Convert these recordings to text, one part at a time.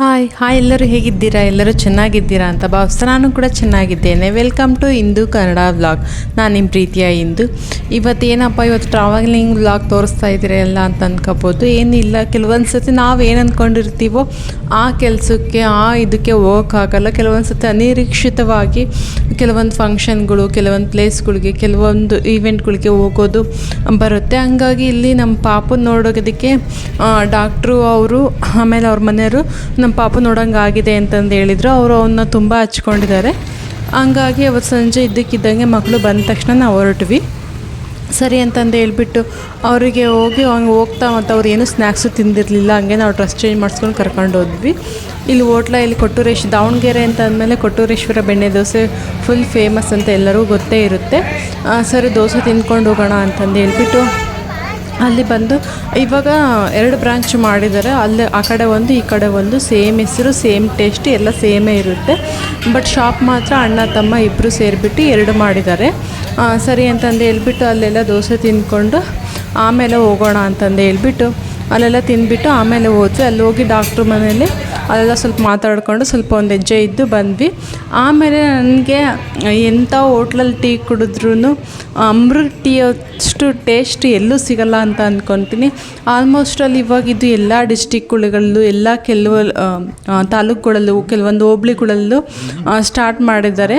Hi hi ಎಲ್ಲರೂ ಹೇಗಿದ್ದೀರಾ? ಎಲ್ಲರೂ ಚೆನ್ನಾಗಿದ್ದೀರಾ ಅಂತ ಭಾವಿಸ್ತಾ ನಾನು ಕೂಡ ಚೆನ್ನಾಗಿದ್ದೇನೆ. Welcome to into Kannada vlog ನಾನು ನಿಮ್ಮ ಪ್ರೀತಿಯ ಇಂದು. ಇವತ್ತು ಏನಪ್ಪ, ಇವತ್ತು ಟ್ರಾವೆಲಿಂಗ್ ವ್ಲಾಗ್ ತೋರಿಸ್ತಾ ಇದ್ದೀರಲ್ಲ ಅಂತ ಅನ್ಕೋಬೋದು. ಏನಿಲ್ಲ ಕೆಲವೊಂದು ಸತಿ ನಾವು ಏನು ಅಂದ್ಕೊಂಡಿರ್ತೀವೋ ಆ ಕೆಲಸಕ್ಕೆ, ಆ ಇದಕ್ಕೆ ಹೋಗೋಕ್ಕಾಗಲ್ಲ ಕೆಲವೊಂದು ಸತಿ ಅನಿರೀಕ್ಷಿತವಾಗಿ ಕೆಲವೊಂದು ಫಂಕ್ಷನ್ಗಳು ಕೆಲವೊಂದು ಪ್ಲೇಸ್ಗಳಿಗೆ ಕೆಲವೊಂದು ಈವೆಂಟ್ಗಳಿಗೆ ಹೋಗೋದು ಬರುತ್ತೆ. ಹಂಗಾಗಿ ಇಲ್ಲಿ ನಮ್ಮ ಪಾಪು ನೋಡೋದಕ್ಕೆ ಡಾಕ್ಟ್ರು ಅವರು, ಆಮೇಲೆ ಅವ್ರ ಮನೆಯವರು ನಮ್ಮ ಪಾಪು ನೋಡೋಂಗೆ ಆಗಿದೆ ಅಂತಂದು ಹೇಳಿದರು. ಅವರು ಅವನ್ನ ತುಂಬ ಹಚ್ಕೊಂಡಿದ್ದಾರೆ. ಹಂಗಾಗಿ ಅವತ್ತು ಸಂಜೆ ಇದ್ದಕ್ಕಿದ್ದಂಗೆ ಮಕ್ಕಳು ಬಂದ ತಕ್ಷಣ ನಾವು ಹೊರಟ್ವಿ. ಸರಿ ಅಂತಂದು ಹೇಳ್ಬಿಟ್ಟು ಅವರಿಗೆ ಹೋಗಿ ಹಂಗೆ ಹೋಗ್ತಾ ಮತ್ತು ಅವ್ರು ಏನೂ ಸ್ನ್ಯಾಕ್ಸು ತಿಂದಿರಲಿಲ್ಲ. ಹಂಗೆ ನಾವು ಡ್ರೆಸ್ ಚೇಂಜ್ ಮಾಡಿಸ್ಕೊಂಡು ಕರ್ಕೊಂಡು ಹೋದ್ವಿ. ಇಲ್ಲಿ ಹೋಟ್ಲ ಇಲ್ಲಿ ಕೊಟ್ಟೂರೇಶ್, ದಾವಣಗೆರೆ ಅಂತ ಅಂದಮೇಲೆ ಕೊಟ್ಟೂರೇಶ್ವರ ಬೆಣ್ಣೆ ದೋಸೆ ಫುಲ್ ಫೇಮಸ್ ಅಂತ ಎಲ್ಲರಿಗೂ ಗೊತ್ತೇ ಇರುತ್ತೆ. ಸರಿ ದೋಸೆ ತಿಂದ್ಕೊಂಡು ಹೋಗೋಣ ಅಂತಂದು ಹೇಳ್ಬಿಟ್ಟು ಅಲ್ಲಿ ಬಂದು ಇವಾಗ ಎರಡು ಬ್ರಾಂಚ್ ಮಾಡಿದ್ದಾರೆ. ಅಲ್ಲಿ ಆ ಕಡೆ ಒಂದು, ಈ ಕಡೆ ಒಂದು, ಸೇಮ್ ಹೆಸರು, ಸೇಮ್ ಟೇಸ್ಟ್ ಎಲ್ಲ ಸೇಮೇ ಇರುತ್ತೆ. ಬಟ್ ಶಾಪ್ ಮಾತ್ರ ಅಣ್ಣ, ತಮ್ಮ ಇಬ್ಬರು ಸೇರಿಬಿಟ್ಟು ಎರಡು ಮಾಡಿದ್ದಾರೆ. ಸರಿ ಅಂತಂದು ಹೇಳ್ಬಿಟ್ಟು ಅಲ್ಲೆಲ್ಲ ದೋಸೆ ತಿಂದ್ಕೊಂಡು ಆಮೇಲೆ ಹೋಗೋಣ ಅಂತಂದು ಹೇಳ್ಬಿಟ್ಟು ಅಲ್ಲೆಲ್ಲ ತಿಂದ್ಬಿಟ್ಟು ಆಮೇಲೆ ಹೋದ್ವಿ. ಅಲ್ಲಿ ಹೋಗಿ ಡಾಕ್ಟ್ರ್ ಮನೇಲಿ ಅಲ್ಲೆಲ್ಲ ಸ್ವಲ್ಪ ಮಾತಾಡಿಕೊಂಡು ಸ್ವಲ್ಪ ಒಂದು ಹೆಜ್ಜೆ ಇದ್ದು ಬಂದ್ವಿ. ಆಮೇಲೆ ನನಗೆ ಎಂಥ ಹೋಟ್ಲಲ್ಲಿ ಟೀ ಕುಡಿದ್ರೂ ಅಮೃತ್ ಟೀ ಅಷ್ಟು ಟೇಸ್ಟ್ ಎಲ್ಲೂ ಸಿಗಲ್ಲ ಅಂತ ಅಂದ್ಕೊತೀನಿ ಆಲ್ಮೋಸ್ಟ್ ಅಲ್ಲಿ ಇವಾಗ ಇದು ಎಲ್ಲ ಡಿಸ್ಟಿಕ್ಗಳಲ್ಲೂ ಎಲ್ಲ ಕೆಲವು ತಾಲೂಕುಗಳಲ್ಲೂ, ಕೆಲವೊಂದು ಹೋಬ್ಳಿಗಳಲ್ಲೂ ಸ್ಟಾರ್ಟ್ ಮಾಡಿದ್ದಾರೆ.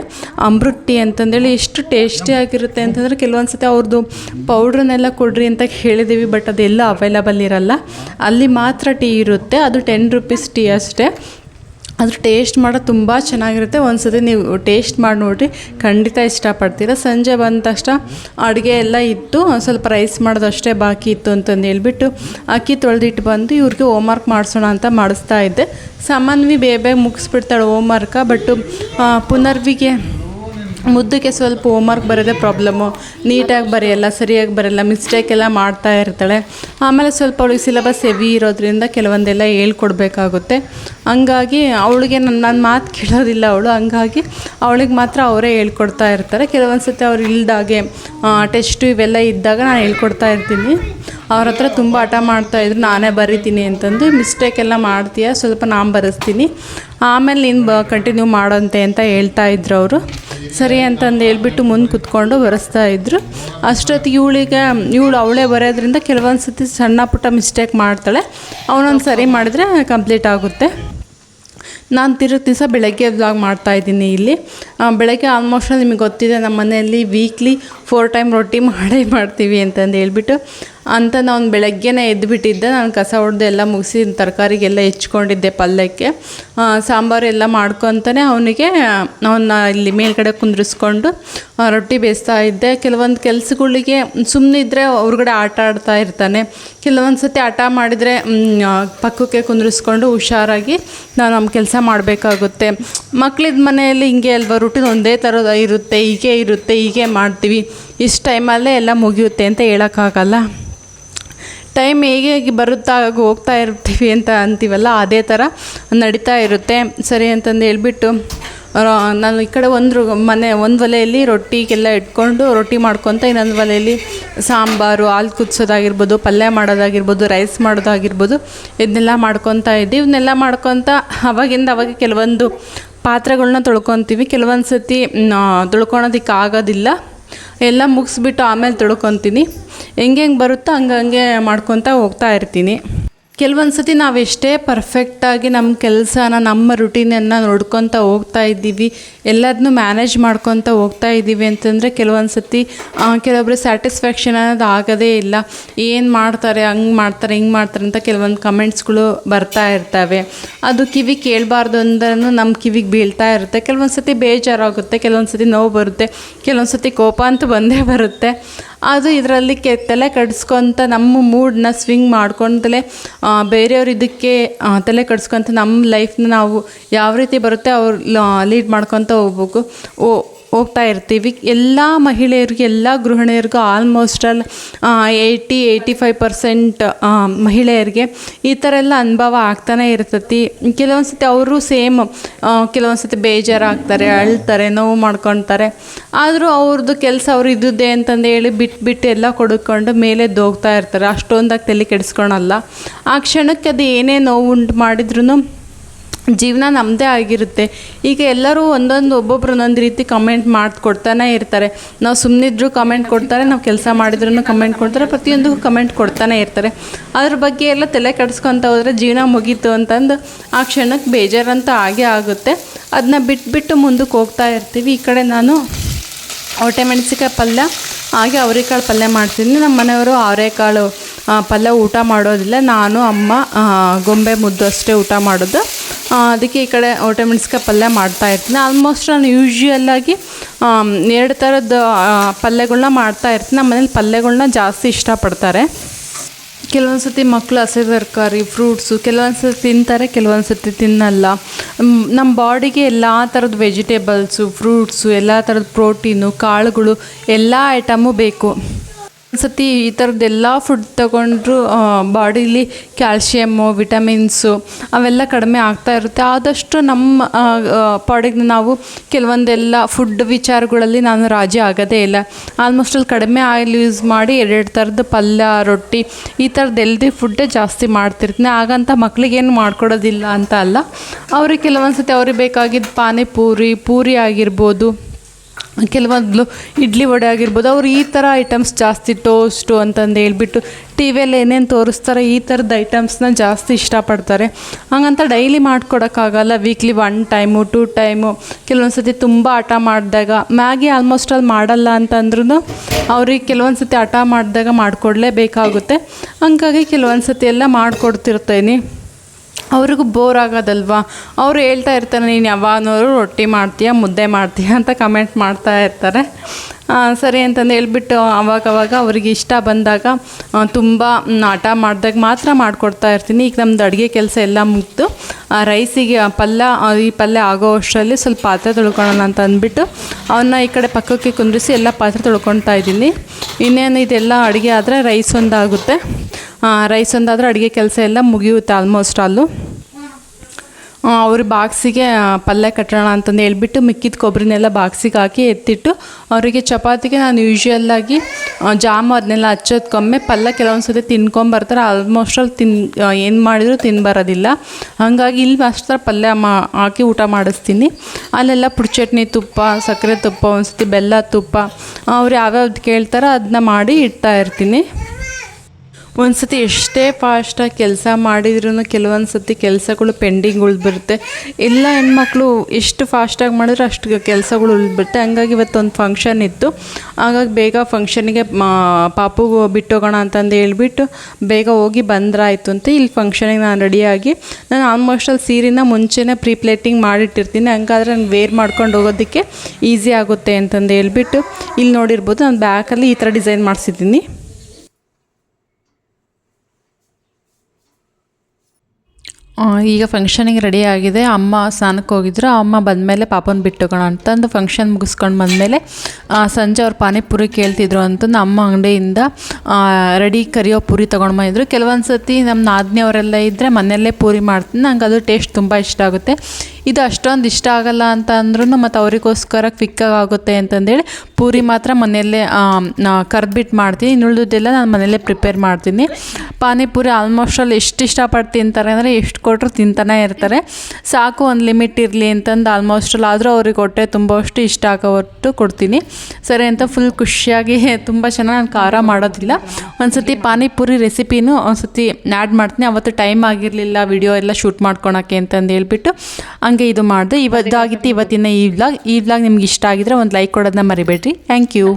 ಅಮೃತ್ ಟೀ ಅಂತಂದೇಳಿ ಎಷ್ಟು ಟೇಸ್ಟಿ ಆಗಿರುತ್ತೆ ಅಂತಂದರೆ ಕೆಲವೊಂದು ಸತಿ ಅವ್ರದ್ದು ಪೌಡ್ರನ್ನೆಲ್ಲ ಕೊಡ್ರಿ ಅಂತ ಹೇಳಿದ್ದೀವಿ, ಬಟ್ ಅದೆಲ್ಲ ಅವೈಲಬಲ್ ಇರಲ್ಲ. ಅಲ್ಲಿ ಮಾತ್ರ ಟೀ ಇರುತ್ತೆ. ಅದು ಟೆನ್ ರುಪೀಸ್ ಟೀ ಅಷ್ಟೇ. ಅದ್ರ ಟೇಸ್ಟ್ ಮಾಡೋದು ತುಂಬ ಚೆನ್ನಾಗಿರುತ್ತೆ. ಒಂದು ಸತಿ ನೀವು ಟೇಸ್ಟ್ ಮಾಡಿ ನೋಡಿರಿ. ಖಂಡಿತ ಇಷ್ಟಪಡ್ತೀರ. ಸಂಜೆ ಬಂದ ತಕ್ಷಣ ಅಡುಗೆ ಎಲ್ಲ ಇತ್ತು. ಒಂದು ಸ್ವಲ್ಪ ರೈಸ್ ಮಾಡೋದು ಅಷ್ಟೇ ಬಾಕಿ ಇತ್ತು ಅಂತಂದು ಹೇಳ್ಬಿಟ್ಟು ಅಕ್ಕಿ ತೊಳೆದಿಟ್ಟು ಬಂದು ಇವ್ರಿಗೆ ಹೋಮ್ವರ್ಕ್ ಮಾಡಿಸೋಣ ಅಂತ ಮಾಡಿಸ್ತಾ ಇದ್ದೆ. ಸಾಮಾನ್ವಿ ಬೇಗ ಮುಗಿಸ್ಬಿಡ್ತಾಳೆ ಮುಗಿಸ್ಬಿಡ್ತಾಳೆ ಹೋಮ್ವರ್ಕ ಬಟ್ಟು ಪುನರ್ವಿಗೆ ಮುದ್ದಕ್ಕೆ ಸ್ವಲ್ಪ ಹೋಮ್ವರ್ಕ್ ಬರೋದೇ ಪ್ರಾಬ್ಲಮ್ಮು ನೀಟಾಗಿ ಬರೆಯಲ್ಲ, ಸರಿಯಾಗಿ ಬರೆಯಲ್ಲ ಮಿಸ್ಟೇಕ್ ಎಲ್ಲ ಮಾಡ್ತಾ ಇರ್ತಾಳೆ. ಆಮೇಲೆ ಸ್ವಲ್ಪ ಅವಳಿಗೆ ಸಿಲೆಬಸ್ ಹೆವಿ ಇರೋದ್ರಿಂದ ಕೆಲವೊಂದೆಲ್ಲ ಹೇಳ್ಕೊಡ್ಬೇಕಾಗುತ್ತೆ. ಹಂಗಾಗಿ ಅವಳಿಗೆ ನನ್ನ ನನ್ನ ಮಾತು ಕೇಳೋದಿಲ್ಲ ಅವಳು. ಹಂಗಾಗಿ ಅವಳಿಗೆ ಮಾತ್ರ ಅವರೇ ಹೇಳ್ಕೊಡ್ತಾ ಇರ್ತಾರೆ. ಕೆಲವೊಂದು ಸತಿ ಅವ್ರು ಇಲ್ದಾಗೆ ಟೆಸ್ಟು ಇವೆಲ್ಲ ಇದ್ದಾಗ ನಾನು ಹೇಳ್ಕೊಡ್ತಾ ಇರ್ತೀನಿ. ಅವ್ರ ಹತ್ರ ತುಂಬ ಹಠ ಮಾಡ್ತಾಯಿದ್ರು ನಾನೇ ಬರಿತೀನಿ ಅಂತಂದು. ಮಿಸ್ಟೇಕ್ ಎಲ್ಲ ಮಾಡ್ತೀಯ? ಸ್ವಲ್ಪ ನಾನು ಬರೆಸ್ತೀನಿ. ಆಮೇಲೆ ನೀನು ಬ ಕಂಟಿನ್ಯೂ ಮಾಡೋಂತೆ ಅಂತ ಹೇಳ್ತಾ ಇದ್ರು ಅವರು. ಸರಿ ಅಂತಂದು ಹೇಳ್ಬಿಟ್ಟು ಮುಂದೆ ಕುತ್ಕೊಂಡು ಬರೆಸ್ತಾ ಇದ್ರು. ಅಷ್ಟೊತ್ತಿಗೆ ಇವಳಿಗೆ, ಇವಳು ಅವಳೇ ಬರೋದ್ರಿಂದ ಕೆಲವೊಂದು ಸತಿ ಸಣ್ಣ ಪುಟ್ಟ ಮಿಸ್ಟೇಕ್ ಮಾಡ್ತಾಳೆ. ಅವನೊಂದು ಸರಿ ಮಾಡಿದ್ರೆ ಕಂಪ್ಲೀಟ್ ಆಗುತ್ತೆ. ನಾನು ತಿರುಗಿ ದಿವಸ ಬೆಳಗ್ಗೆ ವ್ಲಾಗ್ ಮಾಡ್ತಾ ಇದ್ದೀನಿ ಇಲ್ಲಿ. ಬೆಳಗ್ಗೆ ಆಲ್ಮೋಸ್ಟ್ ನಿಮಗೆ ಗೊತ್ತಿದೆ ನಮ್ಮ ಮನೆಯಲ್ಲಿ ವೀಕ್ಲಿ ಫೋರ್ ಟೈಮ್ ರೊಟ್ಟಿ ಮಾಡೇ ಮಾಡ್ತೀವಿ ಅಂತಂದು ಹೇಳ್ಬಿಟ್ಟು ಅಂತ ನಾನು ಬೆಳಗ್ಗೆನೇ ಎದ್ದುಬಿಟ್ಟಿದ್ದೆ ನಾನು ಕಸ ಹೊಡೆದು ಎಲ್ಲ ಮುಗಿಸಿ ತರಕಾರಿಗೆಲ್ಲ ಹೆಚ್ಕೊಂಡಿದ್ದೆ ಪಲ್ಯಕ್ಕೆ. ಸಾಂಬಾರು ಎಲ್ಲ ಮಾಡ್ಕೊತಾನೆ ಅವನಿಗೆ ಅವನ್ನ ಇಲ್ಲಿ ಮೇಲ್ಗಡೆ ಕುಂದ್ರಿಸ್ಕೊಂಡು ರೊಟ್ಟಿ ಬೇಯಿಸ್ತಾ ಇದ್ದೆ. ಕೆಲವೊಂದು ಕೆಲಸಗಳಿಗೆ ಸುಮ್ಮನಿದ್ರೆ ಹೊರಗಡೆ ಆಟ ಆಡ್ತಾ ಇರ್ತಾನೆ. ಕೆಲವೊಂದು ಸತಿ ಆಟ ಮಾಡಿದರೆ ಪಕ್ಕಕ್ಕೆ ಕುಂದ್ರಿಸ್ಕೊಂಡು ಹುಷಾರಾಗಿ ನಾವು ನಮ್ಮ ಕೆಲಸ ಮಾಡಬೇಕಾಗುತ್ತೆ. ಮಕ್ಕಳಿದ ಮನೆಯಲ್ಲಿ ಹಿಂಗೆ ಅಲ್ವಾ? ರೊಟ್ಟಿನ ಒಂದೇ ಥರದ ಇರುತ್ತೆ, ಹೀಗೆ ಇರುತ್ತೆ, ಹೀಗೆ ಮಾಡ್ತೀವಿ. ಇಷ್ಟು ಟೈಮಲ್ಲೇ ಎಲ್ಲ ಮುಗಿಯುತ್ತೆ ಅಂತ ಹೇಳೋಕ್ಕಾಗಲ್ಲ. ಟೈಮ್ ಹೇಗೆ ಬರುತ್ತಾ ಹೋಗ್ತಾ ಇರ್ತೀವಿ ಅಂತ ಅಂತೀವಲ್ಲ, ಅದೇ ಥರ ನಡೀತಾ ಇರುತ್ತೆ. ಸರಿ ಅಂತಂದು ಹೇಳ್ಬಿಟ್ಟು ನಾನು ಈ ಕಡೆ ಒಂದು ಮನೆ, ಒಂದು ಒಲೆಯಲ್ಲಿ ರೊಟ್ಟಿಗೆಲ್ಲ ಇಟ್ಕೊಂಡು ರೊಟ್ಟಿ ಮಾಡ್ಕೊತ ಇನ್ನೊಂದು ಒಲೆಯಲ್ಲಿ ಸಾಂಬಾರು, ಹಾಲು ಕುದಿಸೋದಾಗಿರ್ಬೋದು, ಪಲ್ಯ ಮಾಡೋದಾಗಿರ್ಬೋದು ರೈಸ್ ಮಾಡೋದಾಗಿರ್ಬೋದು, ಇದನ್ನೆಲ್ಲ ಮಾಡ್ಕೊತಾ ಇದ್ದೀವಿ. ಇವನ್ನೆಲ್ಲ ಮಾಡ್ಕೊತ ಅವಾಗಿಂದ ಅವಾಗ ಕೆಲವೊಂದು ಪಾತ್ರೆಗಳನ್ನ ತೊಳ್ಕೊತೀವಿ. ಕೆಲವೊಂದು ಸತಿ ತೊಳ್ಕೊಳೋದಕ್ಕೆ ಆಗೋದಿಲ್ಲ ಎಲ್ಲ ಮುಗಿಸ್ಬಿಟ್ಟು ಆಮೇಲೆ ತೊಳ್ಕೊತೀನಿ. ಹೆಂಗೆಂಗೆ ಹೆಂಗೆ ಬರುತ್ತೋ ಹಂಗಂಗೆ ಹಂಗೆ ಮಾಡ್ಕೊತಾ ಹೋಗ್ತಾ ಇರ್ತೀನಿ. ಕೆಲವೊಂದು ಸತಿ ನಾವು ಎಷ್ಟೇ ಪರ್ಫೆಕ್ಟಾಗಿ ನಮ್ಮ ಕೆಲಸನ, ನಮ್ಮ ರುಟೀನನ್ನು ನೋಡ್ಕೊತ ಹೋಗ್ತಾ ಇದ್ದೀವಿ ಎಲ್ಲದನ್ನೂ ಮ್ಯಾನೇಜ್ ಮಾಡ್ಕೊತ ಹೋಗ್ತಾ ಇದ್ದೀವಿ ಅಂತಂದರೆ ಕೆಲವೊಂದು ಸತಿ ಕೆಲವೊಬ್ಬರು ಸ್ಯಾಟಿಸ್ಫ್ಯಾಕ್ಷನ್ ಅನ್ನೋದು ಆಗೋದೇ ಇಲ್ಲ. ಏನು ಮಾಡ್ತಾರೆ, ಹಂಗೆ ಮಾಡ್ತಾರೆ, ಹಿಂಗೆ ಮಾಡ್ತಾರೆ ಅಂತ ಕೆಲವೊಂದು ಕಮೆಂಟ್ಸ್ಗಳು ಬರ್ತಾ ಇರ್ತವೆ. ಅದು ಕಿವಿ ಕೇಳಬಾರ್ದು ಅಂದ್ರೂ ನಮ್ಮ ಕಿವಿಗೆ ಬೀಳ್ತಾ ಇರುತ್ತೆ. ಕೆಲವೊಂದು ಸತಿ ಬೇಜಾರಾಗುತ್ತೆ ಕೆಲವೊಂದು ಸತಿ ನೋವು ಬರುತ್ತೆ ಕೆಲವೊಂದು ಸತಿ ಕೋಪ ಅಂತೂ ಬಂದೇ ಬರುತ್ತೆ. ಅದು ಇದರಲ್ಲಿ ಕೆ, ತಲೆ ಕೆಡಿಸ್ಕೊತ ನಮ್ಮ ಮೂಡನ್ನ ಸ್ವಿಂಗ್ ಮಾಡ್ಕೊಂತಲೇ ಬೇರೆಯವ್ರ ಇದಕ್ಕೆ ತಲೆ ಕೆಡಿಸ್ಕೊಂತ ನಮ್ಮ ಲೈಫ್ನ ನಾವು ಯಾವ ರೀತಿ ಬರುತ್ತೆ ಅವ್ರು ಲೀಡ್ ಮಾಡ್ಕೊತ ಹೋಗ್ಬೇಕು. ಓ, ಹೋಗ್ತಾ ಇರ್ತೀವಿ. ಎಲ್ಲ ಮಹಿಳೆಯರಿಗೆ, ಎಲ್ಲ ಗೃಹಿಣಿಯರಿಗೂ almost all eighty eighty five percent ಮಹಿಳೆಯರಿಗೆ ಈ ಥರ ಎಲ್ಲ ಅನುಭವ ಆಗ್ತಾನೆ ಇರ್ತೈತಿ. ಕೆಲವೊಂದು ಸತಿ ಅವರು ಸೇಮ್ ಕೆಲವೊಂದು ಸತಿ ಬೇಜಾರಾಗ್ತಾರೆ, ಅಳ್ತಾರೆ, ನೋವು ಮಾಡ್ಕೊತಾರೆ. ಆದರೂ ಅವ್ರದ್ದು ಕೆಲಸ ಅವ್ರು ಇದ್ದುದೇ ಅಂತಂದು ಹೇಳಿ ಬಿಟ್ಟು ಬಿಟ್ಟು ಎಲ್ಲ ಕೊಡ್ಕೊಂಡು ಮೇಲೆ ದೋಗ್ತಾ ಇರ್ತಾರೆ. ಅಷ್ಟೊಂದಾಗಿ ತಲೆ ಕೆಡಿಸ್ಕೊಳಲ್ಲ. ಆ ಕ್ಷಣಕ್ಕೆ ಅದು ಏನೇ ನೋವು ಉಂಟು ಮಾಡಿದ್ರೂ ಜೀವನ ನಮ್ಮದೇ ಆಗಿರುತ್ತೆ. ಈಗ ಎಲ್ಲರೂ ಒಂದೊಂದು ಒಬ್ಬೊಬ್ರು ಒಂದೊಂದು ರೀತಿ ಕಮೆಂಟ್ ಮಾಡಿ ಕೊಡ್ತಾನೆ ಇರ್ತಾರೆ. ನಾವು ಸುಮ್ಮನಿದ್ರು ಕಮೆಂಟ್ ಕೊಡ್ತಾರೆ, ನಾವು ಕೆಲಸ ಮಾಡಿದ್ರೂ ಕಮೆಂಟ್ ಕೊಡ್ತಾರೆ, ಪ್ರತಿಯೊಂದಕ್ಕೂ ಕಮೆಂಟ್ ಕೊಡ್ತಾನೆ ಇರ್ತಾರೆ. ಅದ್ರ ಬಗ್ಗೆ ಎಲ್ಲ ತಲೆ ಕೆಡಿಸ್ಕೊತ ಹೋದರೆ ಜೀವನ ಮುಗೀತು ಅಂತಂದು ಆ ಕ್ಷಣಕ್ಕೆ ಬೇಜಾರಂತ ಆಗೇ ಆಗುತ್ತೆ. ಅದನ್ನ ಬಿಟ್ಬಿಟ್ಟು ಮುಂದಕ್ಕೆ ಹೋಗ್ತಾ ಇರ್ತೀವಿ. ಈ ಕಡೆ ನಾನು ಹೊಟ್ಟೆ ಮೆಣಸಿಕಾಯಿ ಪಲ್ಯ ಹಾಗೆ ಅವರೆಕಾಳು ಪಲ್ಯ ಮಾಡ್ತೀನಿ. ನಮ್ಮ ಮನೆಯವರು ಅವರೆಕಾಳು ಪಲ್ಯ ಊಟ ಮಾಡೋದಿಲ್ಲ. ನಾನು, ಅಮ್ಮ ಗೊಂಬೆ ಮುದ್ದು ಅಷ್ಟೇ ಊಟ ಮಾಡೋದು. ಅದಕ್ಕೆ ಈ ಕಡೆ ಮೆಣಸ್ಕಾಯಿ ಪಲ್ಯ ಮಾಡ್ತಾ ಇರ್ತೀನಿ. ಆಲ್ಮೋಸ್ಟ್ ನಾನು ಯೂಶ್ವಲಾಗಿ ಎರಡು ಥರದ ಪಲ್ಯಗಳನ್ನ ಮಾಡ್ತಾ ಇರ್ತೀನಿ. ನಮ್ಮ ಮನೇಲಿ ಪಲ್ಯಗಳನ್ನ ಜಾಸ್ತಿ ಇಷ್ಟಪಡ್ತಾರೆ. ಕೆಲವೊಂದು ಸರ್ತಿ ಮಕ್ಕಳು ಹಸಿ ತರಕಾರಿ ಫ್ರೂಟ್ಸು ಕೆಲವೊಂದು ಸರ್ತಿ ತಿಂತಾರೆ, ಕೆಲವೊಂದು ಸರ್ತಿ ತಿನ್ನಲ್ಲ. ನಮ್ಮ ಬಾಡಿಗೆ ಎಲ್ಲ ಥರದ ವೆಜಿಟೇಬಲ್ಸು ಫ್ರೂಟ್ಸು ಎಲ್ಲ ಥರದ ಪ್ರೋಟೀನು ಕಾಳುಗಳು ಎಲ್ಲ ಐಟಮು ಬೇಕು. ಸತಿ ಈ ಥರದ್ದೆಲ್ಲ ಫುಡ್ ತಗೊಂಡ್ರು ಬಾಡಿಲಿ ಕ್ಯಾಲ್ಶಿಯಮ್ಮು ವಿಟಮಿನ್ಸು ಅವೆಲ್ಲ ಕಡಿಮೆ ಆಗ್ತಾ ಇರುತ್ತೆ. ಆದಷ್ಟು ನಮ್ಮ ಬಾಡಿಗೆ ನಾವು ಕೆಲವೊಂದೆಲ್ಲ ಫುಡ್ ವಿಚಾರಗಳಲ್ಲಿ ನಾನು ರಾಜಿ ಆಗೋದೇ ಇಲ್ಲ. ಆಲ್ಮೋಸ್ಟ್ ಅಲ್ಲಿ ಕಡಿಮೆ ಆಯಿಲ್ ಯೂಸ್ ಮಾಡಿ ಎರಡೆರಡು ಥರದ ಪಲ್ಯ, ರೊಟ್ಟಿ ಈ ಥರದ್ದು ಎಲ್ದಿ ಫುಡ್ಡೇ ಜಾಸ್ತಿ ಮಾಡ್ತಿರ್ತೀನಿ. ಹಾಗಂತ ಮಕ್ಕಳಿಗೇನು ಮಾಡ್ಕೊಡೋದಿಲ್ಲ ಅಂತ ಅಲ್ಲ. ಅವ್ರಿಗೆ ಕೆಲವೊಂದು ಸತಿ ಅವ್ರಿಗೆ ಬೇಕಾಗಿದ್ದ ಪಾನಿಪೂರಿ, ಪೂರಿ ಆಗಿರ್ಬೋದು. ಕೆಲವೊಂದು ಇಡ್ಲಿ ವಡೆ ಆಗಿರ್ಬೋದು, ಅವ್ರು ಈ ಥರ ಐಟಮ್ಸ್ ಜಾಸ್ತಿ ಟೋಸ್ಟು ಅಂತಂದು ಹೇಳ್ಬಿಟ್ಟು ಟಿ ವಿಯಲ್ಲಿ ಏನೇನು ತೋರಿಸ್ತಾರೆ, ಈ ಥರದ ಐಟಮ್ಸ್ನ ಜಾಸ್ತಿ ಇಷ್ಟಪಡ್ತಾರೆ. ಹಂಗಂತ daily ಮಾಡ್ಕೊಡೋಕ್ಕಾಗಲ್ಲ weekly one time two time ಕೆಲವೊಂದು ಸತಿ ತುಂಬ ಹಠ ಮಾಡಿದಾಗ ಮ್ಯಾಗಿ ಆಲ್ಮೋಸ್ಟ್ ಅಲ್ಲಿ ಮಾಡಲ್ಲ ಅಂತಂದ್ರೂ ಅವ್ರಿಗೆ ಕೆಲವೊಂದು ಸತಿ ಹಠ ಮಾಡಿದಾಗ ಮಾಡಿಕೊಡ್ಲೇಬೇಕಾಗುತ್ತೆ. ಹಂಗಾಗಿ ಕೆಲವೊಂದು ಸತಿ ಎಲ್ಲ ಮಾಡಿಕೊಡ್ತಿರ್ತೇನೆ. ಅವ್ರಿಗೂ ಬೋರ್ ಆಗೋದಲ್ವಾ? ಅವರು ಹೇಳ್ತಾ ಇರ್ತಾರೆ, ನೀನು ಯಾವಾಗ ರೊಟ್ಟಿ ಮಾಡ್ತೀಯ, ಮುದ್ದೆ ಮಾಡ್ತೀಯ? ಅಂತ ಕಮೆಂಟ್ ಮಾಡ್ತಾ ಇರ್ತಾರೆ. ಸರಿ ಅಂತಂದು ಹೇಳ್ಬಿಟ್ಟು ಅವಾಗವಾಗ ಅವ್ರಿಗೆ ಇಷ್ಟ ಬಂದಾಗ ತುಂಬ ಆಟ ಮಾಡಿದಾಗ ಮಾತ್ರ ಮಾಡಿಕೊಡ್ತಾ ಇರ್ತೀನಿ. ಈಗ ನಮ್ದು ಅಡುಗೆ ಕೆಲಸ ಎಲ್ಲ ಮುಗಿದು ರೈಸಿಗೆ ಪಲ್ಯ ಈ ಪಲ್ಯ ಆಗೋ ಅಷ್ಟರಲ್ಲಿ ಸ್ವಲ್ಪ ಪಾತ್ರೆ ತೊಳ್ಕೊಳ್ಳೋಣ ಅಂತ ಅಂದ್ಬಿಟ್ಟು ಅವನ್ನ ಈ ಕಡೆ ಪಕ್ಕಕ್ಕೆ ಕುಂದಿರಿಸಿ ಎಲ್ಲ ಪಾತ್ರೆ ತೊಳ್ಕೊತಾ ಇದ್ದೀನಿ. ಇನ್ನೇನು ಇದೆಲ್ಲ ಅಡುಗೆ ಆದರೆ ರೈಸ್ ಒಂದಾಗುತ್ತೆ. ರೈಸ್ ಒಂದಾದರೆ ಅಡುಗೆ ಕೆಲಸ ಎಲ್ಲ ಮುಗಿಯುತ್ತೆ ಆಲ್ಮೋಸ್ಟ್ ಅಲ್ಲೂ. ಅವ್ರ ಬಾಕ್ಸಿಗೆ ಪಲ್ಯ ಕಟ್ಟೋಣ ಅಂತಂದು ಹೇಳ್ಬಿಟ್ಟು ಮಿಕ್ಕಿದ ಕೊಬ್ಬರಿನೆಲ್ಲ ಬಾಕ್ಸಿಗೆ ಹಾಕಿ ಎತ್ತಿಟ್ಟು ಅವರಿಗೆ ಚಪಾತಿಗೆ ನಾನು ಯೂಶ್ವಲ್ಲಾಗಿ ಜಾಮು ಅದನ್ನೆಲ್ಲ ಹಚ್ಚೋದ್ಕೊಮ್ಮೆ ಪಲ್ಯ ಕೆಲವೊಂದು ಸತಿ ತಿನ್ಕೊಂಬರ್ತಾರೆ. ಆಲ್ಮೋಸ್ಟ್ ಅಲ್ಲಿ ತಿನ್ ಏನು ಮಾಡಿದರೂ ತಿನ್ಬರೋದಿಲ್ಲ. ಹಾಗಾಗಿ ಇಲ್ಲಿ ಅಷ್ಟರ ಪಲ್ಯ ಮಾ, ಹಾಕಿ ಊಟ ಮಾಡಿಸ್ತೀನಿ. ಅಲ್ಲೆಲ್ಲ ಪುಡಿ ಚಟ್ನಿ ತುಪ್ಪ, ಸಕ್ಕರೆ ತುಪ್ಪ ಒಂದು ಸತಿ ಬೆಲ್ಲ ತುಪ್ಪ, ಅವ್ರು ಯಾವ್ಯಾವ್ದು ಕೇಳ್ತಾರೋ ಅದನ್ನ ಮಾಡಿ ಇಡ್ತಾ ಇರ್ತೀನಿ. ಒಂದು ಸತಿ ಎಷ್ಟೇ ಫಾಸ್ಟಾಗಿ ಕೆಲಸ ಮಾಡಿದ್ರೂ ಕೆಲವೊಂದು ಸತಿ ಕೆಲಸಗಳು ಪೆಂಡಿಂಗ್ ಉಳಿದ್ಬಿಡುತ್ತೆ ಎಲ್ಲ ಹೆಣ್ಮಕ್ಳು ಎಷ್ಟು ಫಾಸ್ಟಾಗಿ ಮಾಡಿದ್ರೆ ಅಷ್ಟು ಕೆಲಸಗಳು ಉಳಿದ್ಬಿಡುತ್ತೆ ಹಂಗಾಗಿ ಇವತ್ತೊಂದು ಫಂಕ್ಷನ್ ಇತ್ತು. ಹಾಗಾಗಿ ಬೇಗ ಫಂಕ್ಷನಿಗೆ ಪಾಪುಗೂ ಬಿಟ್ಟೋಗೋಣ ಅಂತಂದು ಹೇಳ್ಬಿಟ್ಟು ಬೇಗ ಹೋಗಿ ಬಂದ್ರಾಯ್ತು ಅಂತ ಇಲ್ಲಿ ಫಂಕ್ಷನಿಗೆ ನಾನು ರೆಡಿಯಾಗಿ ನಾನು ಆಲ್ಮೋಸ್ಟ್ ಅಲ್ಲಿ ಸೀರೆನ ಮುಂಚೆನೇ ಪ್ಲೇಟಿಂಗ್ ಮಾಡಿಟ್ಟಿರ್ತೀನಿ. ಹಂಗಾದ್ರೆ ನಂಗೆ ವೇರ್ ಮಾಡ್ಕೊಂಡು ಹೋಗೋದಕ್ಕೆ ಈಸಿ ಆಗುತ್ತೆ ಅಂತಂದು ಹೇಳ್ಬಿಟ್ಟು ಇಲ್ಲಿ ನೋಡಿರ್ಬೋದು. ನಾನು ಬ್ಯಾಕಲ್ಲಿ ಈ ಥರ ಡಿಸೈನ್ ಮಾಡಿಸಿದ್ದೀನಿ. ಈಗ ಫಂಕ್ಷನಿಗೆ ರೆಡಿ ಆಗಿದೆ. ಅಮ್ಮ ಸ್ನಾನಕ್ಕೆ ಹೋಗಿದ್ರು. ಅಮ್ಮ ಬಂದಮೇಲೆ ಪಾಪನ ಬಿಟ್ಟೋಗೋಣ ಅಂತಂದು ಫಂಕ್ಷನ್ ಮುಗಿಸ್ಕೊಂಡು ಬಂದಮೇಲೆ ಸಂಜೆ ಅವ್ರು ಪಾನಿಪುರಿ ಕೇಳ್ತಿದ್ರು ಅಂತಂದು ಅಮ್ಮ ಅಂಗಡಿಯಿಂದ ರೆಡಿ ಕರಿಯೋ ಪೂರಿ ತೊಗೊಂಡು ಬಂದಿದ್ರು. ಕೆಲವೊಂದು ಸರ್ತಿ ನಮ್ಮ ನಾದಿನಿಯವರೆಲ್ಲ ಇದ್ದರೆ ಮನೆಯಲ್ಲೇ ಪೂರಿ ಮಾಡ್ತೀನಿ. ನಂಗೆ ಅದು ಟೇಸ್ಟ್ ತುಂಬ ಇಷ್ಟ ಆಗುತ್ತೆ. ಇದು ಅಷ್ಟೊಂದು ಇಷ್ಟ ಆಗಲ್ಲ ಅಂತ ಅಂದ್ರೂ ಮತ್ತು ಅವರಿಗೋಸ್ಕರ ಕ್ವಿಕ್ಕಾಗುತ್ತೆ ಅಂತಂದೇಳಿ ಪೂರಿ ಮಾತ್ರ ಮನೆಯಲ್ಲೇ ಕರೆದ್ಬಿಟ್ಟು ಮಾಡ್ತೀನಿ. ಇನ್ನುಳಿದೆಲ್ಲ ನಾನು ಮನೆಯಲ್ಲೇ ಪ್ರಿಪೇರ್ ಮಾಡ್ತೀನಿ. ಪಾನಿಪುರಿ ಆಲ್ಮೋಸ್ಟ್ ಅಲ್ಲಿ ಎಷ್ಟು ಇಷ್ಟಪಟ್ಟು ತಿಂತಾರೆ ಅಂದರೆ ಎಷ್ಟು ಕೊಟ್ಟರು ತಿಂತಾನೆ ಇರ್ತಾರೆ. ಸಾಕು ಒಂದು ಲಿಮಿಟ್ ಇರಲಿ ಅಂತಂದು ಆಲ್ಮೋಸ್ಟ್ ಅಲ್ಲಿ ಆದರೂ ಅವ್ರಿಗೆ ಹೊಟ್ಟೆ ತುಂಬುವಷ್ಟು ಇಷ್ಟ ಆಗೋವಷ್ಟು ಕೊಡ್ತೀನಿ. ಸರಿ ಅಂತ ಫುಲ್ ಖುಷಿಯಾಗಿ ತುಂಬ ಚೆನ್ನಾಗಿ ನಾನು ಖಾರ ಮಾಡೋದಿಲ್ಲ. ಒಂದು ಸತಿ ಪಾನಿಪುರಿ ರೆಸಿಪಿನೂ ಒಂದು ಸತಿ ಆ್ಯಡ್ ಮಾಡ್ತೀನಿ. ಅವತ್ತು ಟೈಮ್ ಆಗಿರಲಿಲ್ಲ ವಿಡಿಯೋ ಎಲ್ಲ ಶೂಟ್ ಮಾಡ್ಕೊಳಕ್ಕೆ ಅಂತಂದು ಹೇಳ್ಬಿಟ್ಟು ಹಂಗೆ ಇದು ಮಾಡಿದೆ. ಇವತ್ತಾಗಿತ್ತು ಇವತ್ತಿನ ಈ ವ್ಲಾಗ್ ಈ ವ್ಲಾಗ್ ನಿಮ್ಗೆ ಇಷ್ಟ ಆಗಿದ್ರೆ ಒಂದು ಲೈಕ್ ಕೊಡೋದನ್ನ ಮರಿಬೇಡ್ರಿ. Thank you